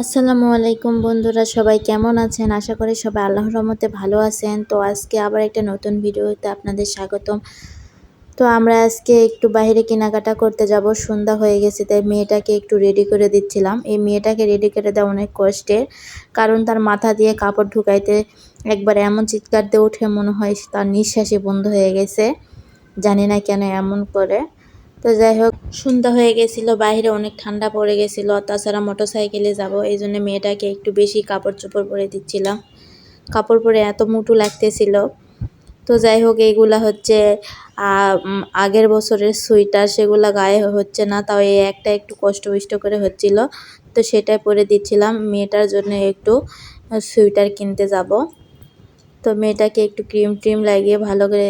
আসসালামু আলাইকুম বন্ধুরা, সবাই কেমন আছেন? আশা করি সবাই আল্লাহর রহমতে ভালো আছেন। তো আজকে আবার একটা নতুন ভিডিওতে আপনাদের স্বাগতম। তো আমরা আজকে একটু বাইরে কেনাকাটা করতে যাব। সন্ধ্যা হয়ে গেছে, তাই মেয়েটাকে একটু রেডি করে দিচ্ছিলাম। এই মেয়েটাকে রেডি করে দেওয়া অনেক কষ্টের, কারণ তার মাথা দিয়ে কাপড় ঢুকাইতে একবার এমন চিৎকার দিয়ে উঠে মনে হয় তার নিঃশ্বাসই বন্ধ হয়ে গেছে। জানি না কেন এমন করে। তো যাই হোক, সন্ধ্যা হয়ে গেছিল, বাইরে অনেক ঠান্ডা পড়ে গেছিল তাছাড়া মোটর সাইকেলে যাব, এই জন্য মেয়েটাকে একটু বেশি কাপড় চোপড় পরে দিচ্ছিলাম। কাপড় পরে এত মুটু লাগতেছিল। তো যাই হোক এইগুলা হচ্ছে আগের বছরের সুইটার সেগুলো গায়ে হচ্ছে না, তাও এই একটা একটু কষ্ট বিষ্ট করে হচ্ছিল। তো সেটাই পরে দিচ্ছিলাম, মেয়েটার জন্য একটু সুইটার কিনতে যাব। তো মেয়েটাকে একটু ক্রিম ট্রিম লাগিয়ে ভালো করে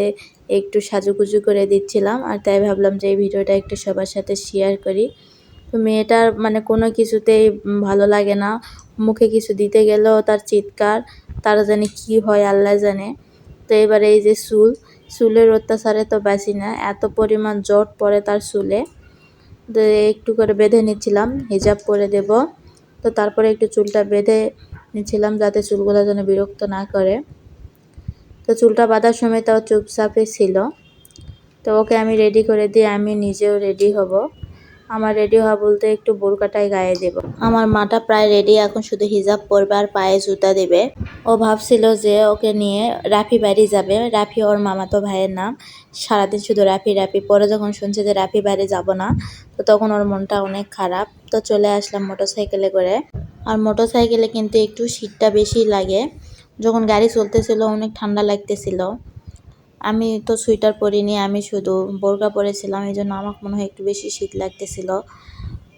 একটু সাজুগুজু করে দিচ্ছিলাম আর তাই ভাবলাম যে এই ভিডিওটা একটু সবার সাথে শেয়ার করি। তো মেয়েটার মানে কোনো কিছুতেই ভালো লাগে না। মুখে কিছু দিতে গেলেও তার চিৎকার, তারা জানে কি হয় আল্লাহ জানে। তো এবারে এই যে চুল, চুলের অত্যাচারে তো বাঁচি না, এত পরিমাণ জট পড়ে তার চুলে। তো একটু করে বেঁধে নিচ্ছিলাম, হিজাব করে দেব। তো তারপরে একটু চুলটা বেঁধে নিচ্ছিলাম যাতে চুলগুলো যেন বিরক্ত না করে। তো চুলটা বাঁধার সময় তাও চুপচাপে ছিল। তো ওকে আমি রেডি করে দিয়ে আমি নিজেও রেডি হব। আমার রেডি হওয়া বলতে একটু বোরকাটাই গায়ে দেব। আমার মাটা প্রায় রেডি এখন শুধু হিজাব পরবে আর পায়ে জুতা দেবে। ও ভাবছিল যে ওকে নিয়ে রাফি বাড়ি যাবে। রাফি ওর মামাতো ভাইয়ের নাম। সারাদিন শুধু রাফি রাফি। পরে যখন শুনছে যে রাফি বাড়ি যাব না, তো তখন ওর মনটা অনেক খারাপ। তো চলে আসলাম মোটর সাইকেলে করে। আর মোটর সাইকেলে কিন্তু একটু শীতটা বেশি লাগে। যখন গাড়ি চলতেছিল, অনেক ঠান্ডা লাগতেছিল। আমি তো সোয়েটার পরিনি, আমি শুধু বোরকা পরেছিলাম, এই জন্য আমার মনে হয় একটু বেশি শীত লাগতেছিল।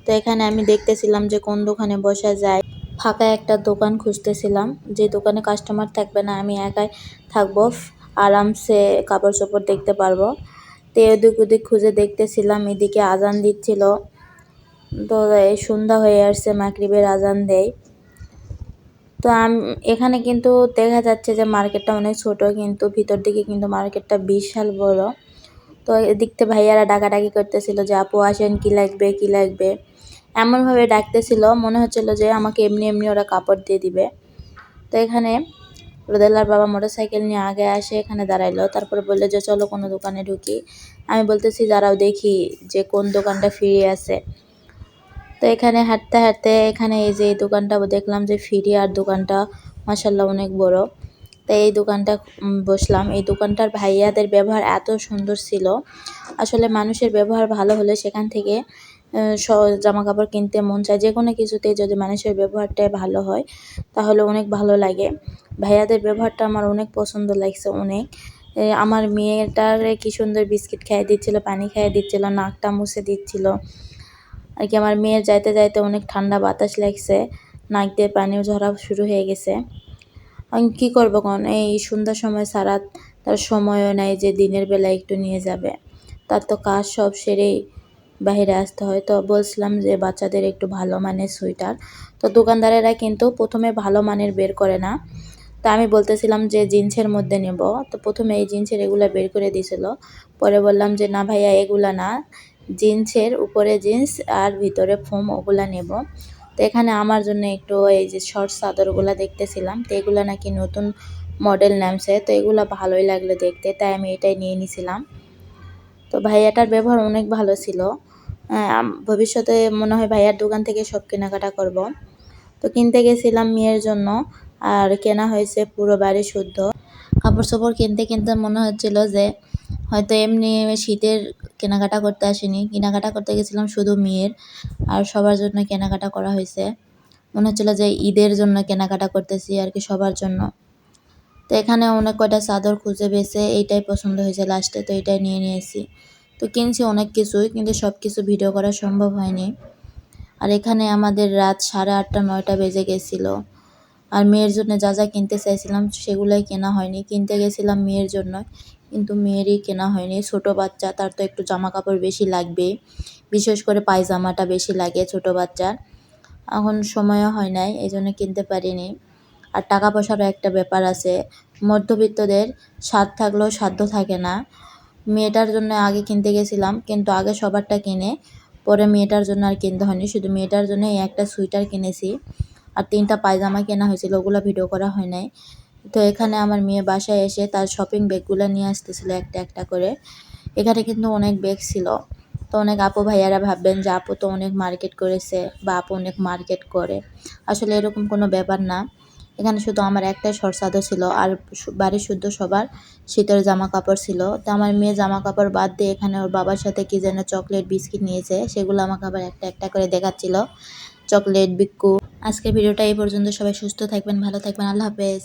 তো এখানে আমি দেখতেছিলাম যে কোন দোকানে বসা যায়। ফাঁকা একটা দোকান খুঁজতেছিলাম, যে দোকানে কাস্টমার থাকবে না, আমি একাই থাকব, আরামসে কাপড় চোপড় দেখতে পারব। তো এদিক ওদিক খুঁজে দেখতেছিলাম, এদিকে আজান দিচ্ছিল। তো সন্ধ্যা হয়ে আসছে মাকরিবের আজান দেয়। তো এখানে কিন্তু দেখা যাচ্ছে যে মার্কেটটা অনেক ছোট, কিন্তু ভিতর দিকে কিন্তু মার্কেটটা বিশাল বড়। তো এদিক থেকে ভাইয়ারা ডাকাডাকি করতেছিল যে, আপু, আসেন, কি লাগবে কি লাগবে? এমনভাবে ডাকতেছিল, মনে হচ্ছিল যে আমাকে এমনি এমনি ওরা কাপড় দিয়ে দিবে। তো এখানে রোদেলার বাবা মোটর সাইকেল নিয়ে আগে আসে, এখানে দাঁড়াইলো, তারপরে বলল যে, চলো কোনো দোকানে ঢুকি। আমি বলতেছি, দাঁড়াও দেখি যে কোন দোকানটা ফিরে আছে। তো এখানে হাঁটতে হাঁটতে এখানে এই যে এই দোকানটা দেখলাম যে ফিরি আর দোকানটা মাসাল্লাহ অনেক বড়। তাই এই দোকানটা বসলাম। এই দোকানটার ভাইয়াদের ব্যবহার এত সুন্দর ছিল। আসলে মানুষের ব্যবহার ভালো হলে সেখান থেকে জামা কাপড় কিনতে মন চায়। যে কোনো কিছুতে যদি মানুষের ব্যবহারটাই ভালো হয়, তাহলে অনেক ভালো লাগে। ভাইয়াদের ব্যবহারটা আমার অনেক পছন্দ লাগছে, অনেক। আমার মেয়েটার কি সুন্দর বিস্কিট খাইয়ে দিচ্ছিল, পানি খাইয়ে দিচ্ছিল, নাকটা মুছে দিচ্ছিল। আর কি আমার মেয়ের যাইতে যাইতে অনেক ঠান্ডা বাতাস লাগছে নাক দিয়ে পানিও ঝরা শুরু হয়ে গেছে। আমি কী করব কোন? এই সন্ধ্যার সময় সারা তার সময়ও নাই যে দিনের বেলা একটু নিয়ে যাবে। তার তো কাজ সব সেরেই বাইরে আসতে হয়। তো বলছিলাম যে বাচ্চাদের একটু ভালো মানের সোয়েটার। তো দোকানদারেরা কিন্তু প্রথমে ভালো মানের বের করে না। তা আমি বলতেছিলাম যে জিন্সের মধ্যে নেব। তো প্রথমে এই জিন্সের এগুলো বের করে দিয়েছিল। পরে বললাম যে, না ভাইয়া, এগুলা না। জিন্সের উপরে জিন্স আর ভিতরে ফোম ওগুলা নেব। তো এখানে আমার জন্য একটু এই যে শর্ট চাদরগুলো দেখতেছিলাম। তো এগুলো নাকি নতুন মডেল নামছে। তো এগুলো ভালোই লাগল দেখতে, তাই আমি এটাই নিয়ে নিছিলাম। তো ভাইয়াটার ব্যবহার অনেক ভালো ছিল। ভবিষ্যতে মনে হয় ভাইয়ার দোকান থেকে সব কেনাকাটা করব। তো কিনতে গেছিলাম মেয়ের জন্য, আর কেনা হয়েছে পুরো বাড়ি শুদ্ধ। কাপড় চোপড় কিনতে কিনতে মনে হচ্ছিল যে হয়তো এমনি শীতের কেনাকাটা করতে আসিনি। কেনাকাটা করতে গেছিলাম শুধু মেয়ের আর সবার জন্য কেনাকাটা করা হয়েছে। মনে হচ্ছিল যে ঈদের জন্য কেনাকাটা করতেছি আর কি সবার জন্য। তো এখানে অনেক কয়টা চাদর খুঁজে পেয়েছে, এইটাই পছন্দ হয়েছে লাস্টে, তো এটাই নিয়ে নিয়েছি। তো কিনছি অনেক কিছুই, কিন্তু সব কিছু ভিডিও করা সম্ভব হয়নি। আর এখানে আমাদের রাত সাড়ে আটটা, নয়টা বেজে গেছিল। আর মেয়ের জন্য যা যা কিনতে চাইছিলাম সেগুলোই কেনা হয়নি। কিনতে গেছিলাম মেয়ের জন্য কিন্তু মেয়েরই কেনা হয়নি। ছোট বাচ্চা, তার তো একটু জামা কাপড় বেশি লাগবে। বিশেষ করে পায়জামাটা বেশি লাগে ছোট বাচ্চার। এখন সময়ও হয় নাই, এই জন্য কিনতে পারিনি। আর টাকা পয়সারও একটা ব্যাপার আছে, মধ্যবিত্তদের স্বাদ থাকলেও সাধ্য থাকে না। মেয়েটার জন্য আগে কিনতে গেছিলাম, কিন্তু আগে সবারটা কিনে, পরে মেয়েটার জন্য আর কিনতে হয়নি। শুধু মেয়েটার জন্য এই একটা সোয়েটার কিনেছি। আর তিনটা পায়জামা কেনা হয়েছিল, ওগুলো ভিডিও করা হয় নাই। তো এখানে আমার মেয়ে বাসায় এসে তার শপিং ব্যাগগুলো নিয়ে আসতেছিল একটা একটা করে। এখানে কিন্তু অনেক ব্যাগ ছিল। তো অনেক আপু ভাইয়ারা ভাববেন যে, আপু তো অনেক মার্কেট করেছে বা আপু অনেক মার্কেট করে। আসলে এরকম কোনো ব্যাপার না। এখানে শুধু আমার একটাই চাদর ছিল আর বাড়ির শুদ্ধ সবার শীতের জামা কাপড় ছিল। তো আমার মেয়ে জামা কাপড় বাদ দিয়ে এখানে ওর বাবার সাথে কি যেন চকলেট বিস্কিট নিয়েছে, সেগুলো আমাকে আবার একটা একটা করে দেখাচ্ছিল। চকলেট বিক্কু আজকের ভিডিওটা এই পর্যন্ত। সবাই সুস্থ থাকবেন ভালো থাকবেন। আল্লাহ হাফেজ।